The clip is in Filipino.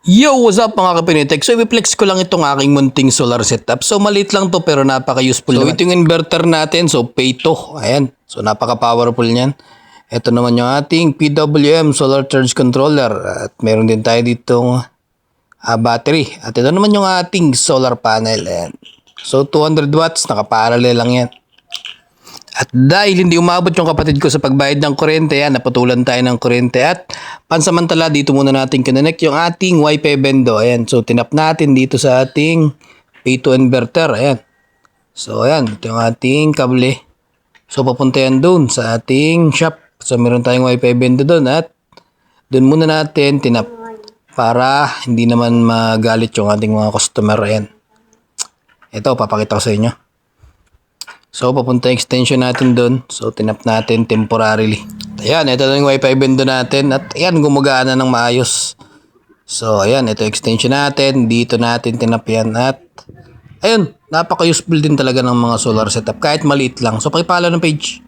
Yo, what's up mga kapinitek? So, i-flex ko lang itong aking munting solar setup. So, maliit lang to pero napaka-useful So, ito yung inverter natin. So, pay to. Ayan. So, napaka-powerful niyan. Ito naman yung ating PWM solar charge controller. At meron din tayo ditong ah, battery. At ito naman yung ating solar panel. Ayan. So, 200 watts. Nakaparallel lang yan. At dahil hindi umabot yung kapatid ko sa pagbayad ng kuryente, yan, napatulan tayo ng kuryente. At pansamantala, dito muna natin kinonect yung ating Wi-Fi bendo. Ayan, so tinap natin dito sa ating P2 inverter. Ayan. So, ayan, ito yung ating kable. So, papunta yan doon sa ating shop. So, meron tayong Wi-Fi bendo doon at doon muna natin tinap para hindi naman magalit yung ating mga customer. Ayan. Ito, papakita ko sa inyo. So, papunta extension natin doon. So, tinap natin temporarily. Ayan, ito na yung wifi bendo natin. At ayan, gumagana ng maayos. So, ayan, ito extension natin. Dito natin tinap yan. At, ayun, napaka-useful din talaga ng mga solar setup. Kahit maliit lang. So, pakipala ng page.